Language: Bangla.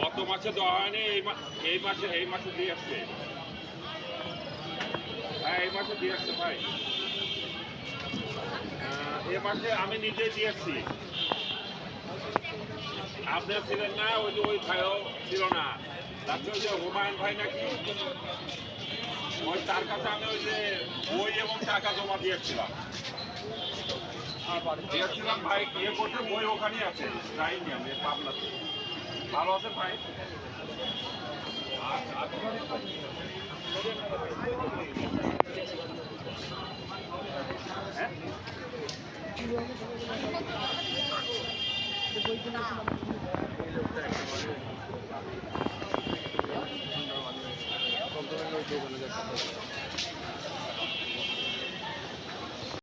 গত মাসে দেওয়া হয়নি, এই মাসে এই মাসে দিয়ে আসছে। হ্যাঁ এই মাসে দিয়ে আসছে ভাই। এ মাসে আমি নিজে দিয়ে আসছি। আপনার ছিলেন না, ওই যে ওই ভাইও ছিল না। তারপরে ওই যে হুমায়ুন ভাই নাকি, ওই তার কাছে আমি ওই যে বই এবং টাকা জমা দিয়েছিলাম। ভাই ইয়ে করতে বই ওখানেই আছে যাইনি আমি পাবনাতে ভালো আছে ভাই হ্যাঁ